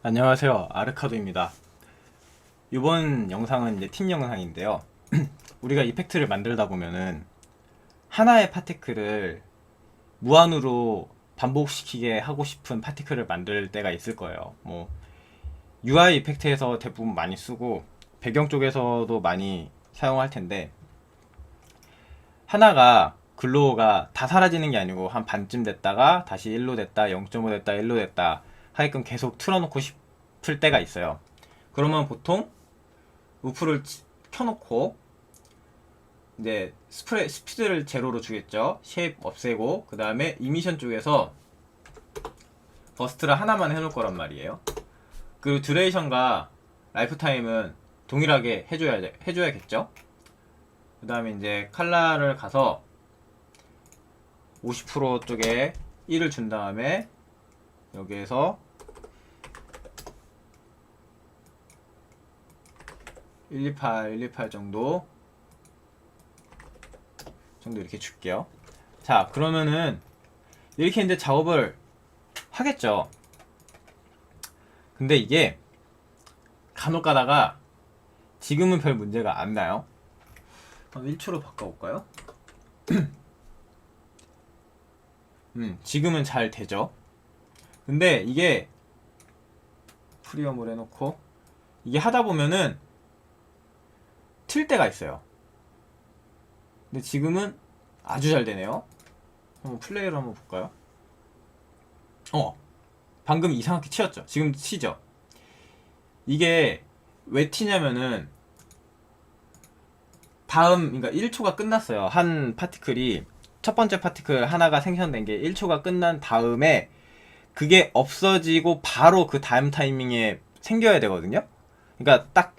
안녕하세요. 아르카도입니다. 이번 영상은 이제 팀 영상인데요. 우리가 이펙트를 만들다 보면은 하나의 파티클을 무한으로 반복시키게 하고 싶은 파티클을 만들 때가 있을 거예요. 뭐 UI 이펙트에서 대부분 많이 쓰고 배경 쪽에서도 많이 사용할 텐데 하나가 글로우가 다 사라지는 게 아니고 한 반쯤 됐다가 다시 1로 됐다, 0.5 됐다, 1로 됐다 하여끔 계속 틀어놓고 싶을 때가 있어요. 그러면 보통 우프를 치- 켜놓고 이제 스프레 스피드를 제로로 주겠죠. 쉐입 없애고 그 다음에 이미션 쪽에서 버스트를 하나만 해놓을 거란 말이에요. 그리고 듀레이션과 라이프 타임은 동일하게 해줘야 돼- 해줘야겠죠. 그 다음에 이제 칼라를 가서 50% 쪽에 1을 준 다음에 여기에서 128, 128 정도 정도 이렇게 줄게요. 자, 그러면은 이렇게 이제 작업을 하겠죠. 근데 이게 간혹 가다가 지금은 별 문제가 안 나요. 한 1초로 바꿔볼까요? 음, 지금은 잘 되죠. 근데 이게 프리엄을 해놓고 이게 하다 보면은 튈 때가 있어요. 근데 지금은 아주 잘 되네요. 한번 플레이를 한번 볼까요? 어, 방금 이상하게 튀었죠. 지금 튀죠. 이게 왜 튀냐면은 다음 그러니까 1초가 끝났어요. 한 파티클이 첫 번째 파티클 하나가 생성된 게 1초가 끝난 다음에 그게 없어지고 바로 그 다음 타이밍에 생겨야 되거든요. 그러니까 딱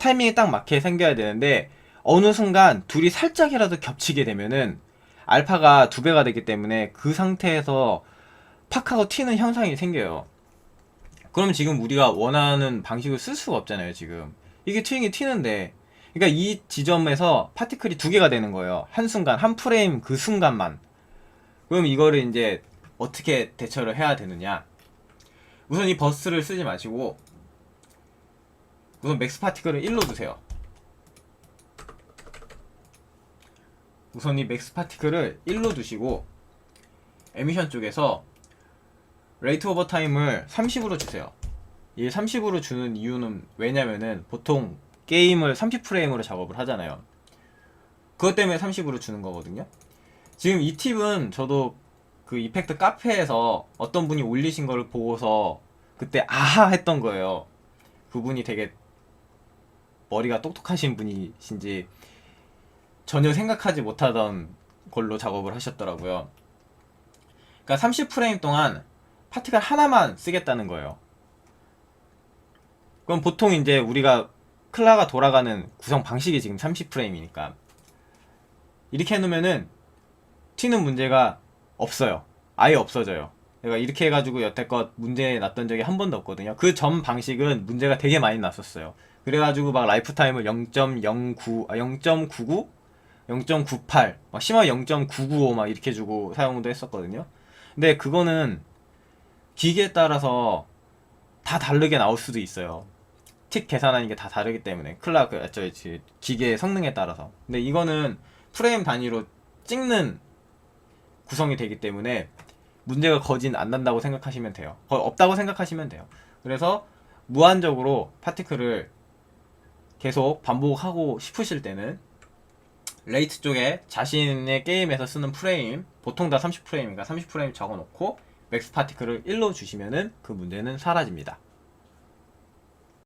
타이밍에 딱 맞게 생겨야 되는데 어느 순간 둘이 살짝이라도 겹치게 되면은 알파가 두 배가 되기 때문에 그 상태에서 팍하고 튀는 현상이 생겨요. 그럼 지금 우리가 원하는 방식을 쓸 수가 없잖아요, 지금. 이게 튀긴 튀는데. 그러니까 이 지점에서 파티클이 두 개가 되는 거예요. 한순간, 한 프레임 그 순간만. 그럼 이거를 이제 어떻게 대처를 해야 되느냐. 우선 이 버스를 쓰지 마시고, 우선 맥스 파티클을 1로 두세요. 우선 이 맥스 파티클을 1로 두시고, 에미션 쪽에서 레이트 오버 타임을 30으로 주세요. 이 30으로 주는 이유는 왜냐면은 보통 게임을 30프레임으로 작업을 하잖아요. 그것 때문에 30으로 주는 거거든요. 지금 이 팁은 저도 그 이펙트 카페에서 어떤 분이 올리신 걸 보고서 그때 아하 했던 거예요. 그분이 되게 머리가 똑똑하신 분이신지 전혀 생각하지 못하던 걸로 작업을 하셨더라고요. 그러니까 30프레임 동안 파티클 하나만 쓰겠다는 거예요. 그럼 보통 이제 우리가 클라가 돌아가는 구성 방식이 지금 30프레임이니까 이렇게 해놓으면은 튀는 문제가 없어요. 아예 없어져요. 내가 이렇게 해가지고 여태껏 문제 났던 적이 한 번도 없거든요. 그 전 방식은 문제가 되게 많이 났었어요. 그래가지고 막 라이프 타임을 0.09, 아, 0.99, 0.98, 막 심하면 0.995 막 이렇게 주고 사용도 했었거든요. 근데 그거는 기계에 따라서 다 다르게 나올 수도 있어요. 틱 계산하는 게 다 다르기 때문에 클라 그 저, 저 기계의 성능에 따라서. 근데 이거는 프레임 단위로 찍는 구성이 되기 때문에 문제가 거진 안 난다고 생각하시면 돼요. 거의 없다고 생각하시면 돼요. 그래서 무한적으로 파티클을 계속 반복하고 싶으실 때는 레이트 쪽에 자신의 게임에서 쓰는 프레임 보통 다 30프레임이니까 30프레임 적어놓고 맥스 파티클을 1로 주시면은 그 문제는 사라집니다.